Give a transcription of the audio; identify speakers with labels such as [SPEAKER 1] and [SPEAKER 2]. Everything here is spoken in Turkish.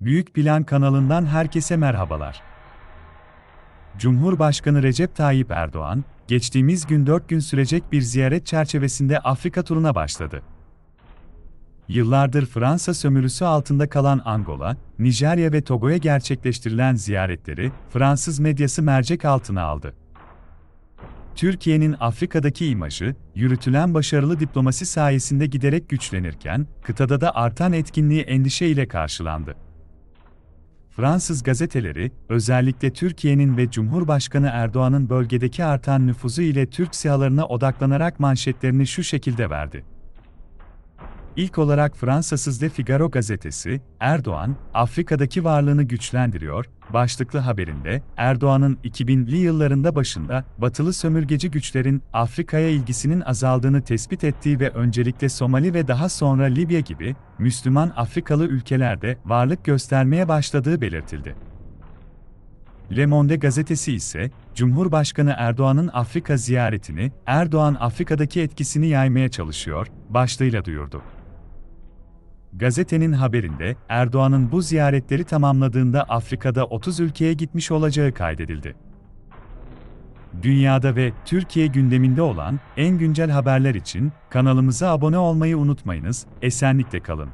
[SPEAKER 1] Büyük Plan kanalından herkese merhabalar. Cumhurbaşkanı Recep Tayyip Erdoğan, geçtiğimiz gün 4 gün sürecek bir ziyaret çerçevesinde Afrika turuna başladı. Yıllardır Fransa sömürüsü altında kalan Angola, Nijerya ve Togo'ya gerçekleştirilen ziyaretleri Fransız medyası mercek altına aldı. Türkiye'nin Afrika'daki imajı, yürütülen başarılı diplomasi sayesinde giderek güçlenirken, kıtada da artan etkinliği endişe ile karşılandı. Fransız gazeteleri, özellikle Türkiye'nin ve Cumhurbaşkanı Erdoğan'ın bölgedeki artan nüfuzu ile Türk sihalarına odaklanarak manşetlerini şu şekilde verdi. İlk olarak Fransasız Le Figaro gazetesi, Erdoğan, Afrika'daki varlığını güçlendiriyor, başlıklı haberinde, Erdoğan'ın 2000'li yıllarında başında, batılı sömürgeci güçlerin Afrika'ya ilgisinin azaldığını tespit ettiği ve öncelikle Somali ve daha sonra Libya gibi, Müslüman Afrikalı ülkelerde varlık göstermeye başladığı belirtildi. Le Monde gazetesi ise, Cumhurbaşkanı Erdoğan'ın Afrika ziyaretini, Erdoğan Afrika'daki etkisini yaymaya çalışıyor, başlığıyla duyurdu. Gazetenin haberinde, Erdoğan'ın bu ziyaretleri tamamladığında Afrika'da 30 ülkeye gitmiş olacağı kaydedildi. Dünyada ve Türkiye gündeminde olan en güncel haberler için kanalımıza abone olmayı unutmayınız, esenlikle kalın.